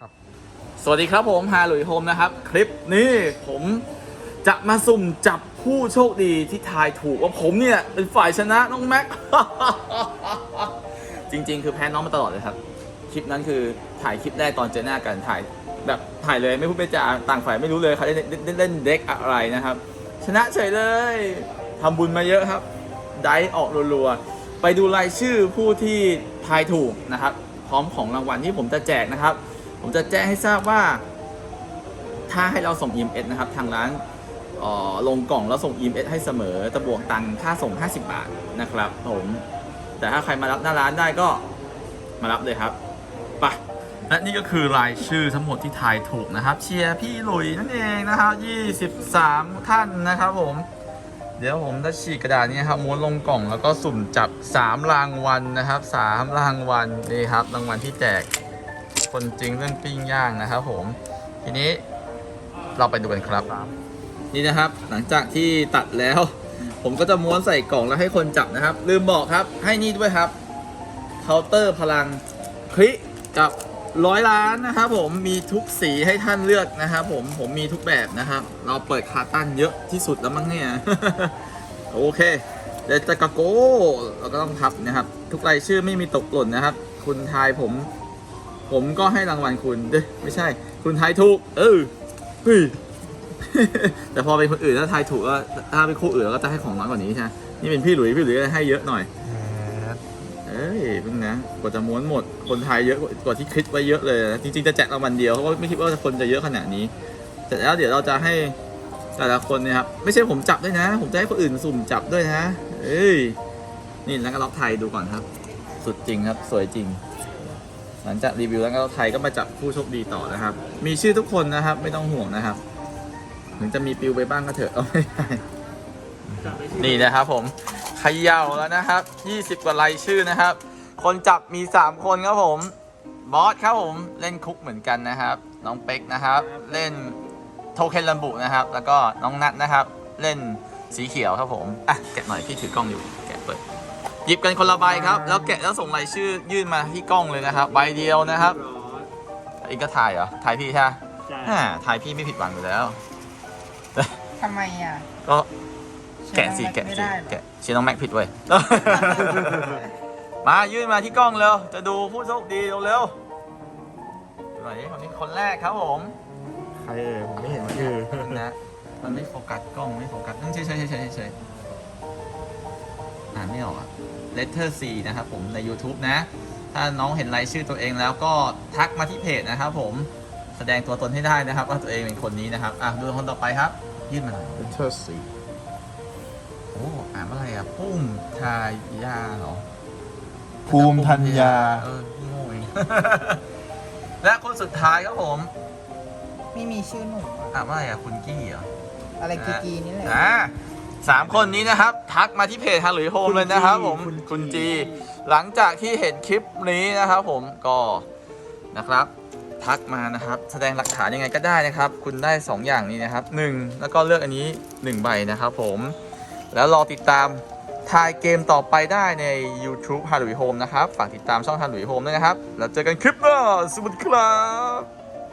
ครับ สวัสดีครับผมฮาหลุยโฮมนะครับ คลิปนี้ผมจะมาสุ่มจับผู้โชคดีที่ทายถูกว่าผมเนี่ย เป็นฝ่ายชนะน้องแม็ก จริง ๆ คือแพ้น้องมาตลอดเลยครับ คลิปนั้นคือถ่ายคลิปแรกตอนเจอหน้ากันถ่าย แบบถ่ายเลยไม่พูดไม่จาต่างฝ่ายไม่รู้เลยเขาเล่นเล่นเล่นเล่นเด็กอะไรนะครับ ชนะเฉยเลยทำบุญมาเยอะครับ ได้ออกรัวๆไปดูรายชื่อผู้ที่ทายถูกนะครับ พร้อมของรางวัลที่ผมจะแจกนะครับ ผมจะแจ้งให้ทราบว่า ถ้าให้เราส่ง EMS นะครับ ทางร้านออลงกล่องแล้วส่ง EMS ให้เสมอจะบวกตังค่าส่ง 50 บาทนะครับ ผม แต่ถ้าใครมารับหน้าร้านได้ก็มารับเลยครับไปและนี่ก็คือรายชื่อทั้งหมดที่ทายถูกนะครับ เชียร์พี่หลุยนั่นเองนะครับ23 ท่านนะครับผม เดี๋ยวผมจะฉีกกระดาษนี้ครับม้วนลงกล่องแล้วก็สุ่มจับ 3 รางวัลนะครับ 3 รางวัลนี่ครับรางวัลที่แจก คนจริงเรื่องปิ้งย่างนะครับผมทีนี้เราไปดูกันครับ นี่นะครับหลังจากที่ตัดแล้ว ผมก็จะม้วนใส่กล่องแล้วให้คนจับนะครับ ลืมบอกครับ ให้นี่ด้วยครับเคาน์เตอร์พลังคลิกับร้อยล้านนะครับผมมีทุกสีให้ท่านเลือกนะครับผมผมมีทุกแบบนะครับ เราเปิดคาตั้นเยอะที่สุดแล้วมั้งเนี่ยโอเคเดจะกะโก้เราก็ต้องทับนะครับ ทุกรายชื่อไม่มีตกหล่นนะครับ คุณทายผม ผมก็ให้รางวัลคุณเด้ยไม่ใช่ คุณทายถูก เออเฮ้ยแต่พอเป็นคนอื่นถ้าทายถูกก็ถ้าเป็นคู่อื่นเราก็จะให้ของน้อยกว่านี้ใช่ไหมนี่เป็นพี่หลุยพี่หลุยก็จะให้เยอะหน่อยเอ้ยเพิ่งนะกว่าจะม้วนหมดคนไทยเยอะกว่าที่คิดไว้เยอะเลยนะจริงๆจะแจกรางวัลเดียวเพราะว่าไม่คิดว่าคนจะเยอะขนาดนี้แต่แล้วเดี๋ยวเราจะให้แต่ละคนเนี่ยครับไม่ใช่ผมจับด้วยนะ ผมจะให้คนอื่นสุ่มจับด้วยนะ เอ้ยนี่แล้วก็ล็อกไทยดูก่อนครับ สุดจริงครับ สวยจริง หลังจากรีวิวแล้วก็ไทยก็มาจับผู้โชคดีต่อนะครับ มีชื่อทุกคนนะครับ ไม่ต้องห่วงนะครับถึงจะมีปิวไปบ้างก็เถอะเอาไม่ได้นี่นะครับผมเขย่าแล้วนะครับ 20 กว่ารายชื่อนะครับ คนจับมี 3 คนครับผม บอสครับผมเล่นคุกเหมือนกันนะครับ น้องเป็กนะครับ เล่นโทเค็นลัมบุนะครับ แล้วก็น้องนัทนะครับ เล่นสีเขียวครับผม อะ แกะหน่อยพี่ถือกล้องอยู่ แกะเปิด หยิบกันคนละใบครับ แล้วแกะแล้วส่งรายชื่อยื่นมาที่กล้องเลยนะครับใบเดียวนะครับอีกก็ถ่ายเหรอถ่ายพี่ใช่ไหมใช่อ่าถ่ายพี่ไม่ผิดหวังอยู่แล้ว ทำไมอะก็แกะสิแกะไม่สิได้เหรอแกะเชียร์น้องแม็กผิดเว้ย มายื่นมาที่กล้องเร็วจะดูผู้โชคดีเร็วๆหน่อยคนนี้คนแรกครับผมใครเอ่ยผมไม่เห็นว่าชื่อนะมันไม่โฟกัสกล้องไม่โฟกัสต้องเฉยเฉยเฉยเฉยเฉยอ่านไม่ออกอะ letter C นะครับผมใน YouTube นะ ถ้าน้องเห็นรายชื่อตัวเองแล้วก็ทักมาที่เพจนะครับผมแสดงตัวตนให้ได้นะครับ ว่าตัวเองเป็นคนนี้นะครับอะดูคนต่อไปครับ ยื่นมาหน่อยเป็นเทอร์สีโอ้อ่านว่าอะไรอะปุ้มทายาเหรอภูมิธัญญาเออโง่เอง และคนสุดท้ายครับผม ไม่มีชื่อหนุ่มอะอ่านว่าอะไรอะคุณกี้เหรออะไรกีกีนี่แหละ อ่า สามคนนี้นะครับ ทักมาที่เพจฮัลหลุยโฮมเลยนะครับ ผมคุณจีคุณจี หลังจากที่เห็นคลิปนี้นะครับ ผมก็นะครับ ทักมานะครับ แสดงหลักฐานยังไงก็ได้นะครับ คุณได้ 2 อย่างนี้นะครับ 1 แล้วก็เลือกอันนี้ 1 ใบนะครับ ผมแล้วรอติดตามทายเกมต่อไปได้ใน YouTube ฮัลหลุยโฮมนะครับฝากติดตามช่องฮัลหลุยโฮมด้วยนะครับแล้วเจอกันคลิปหน้าสวัสดีครับ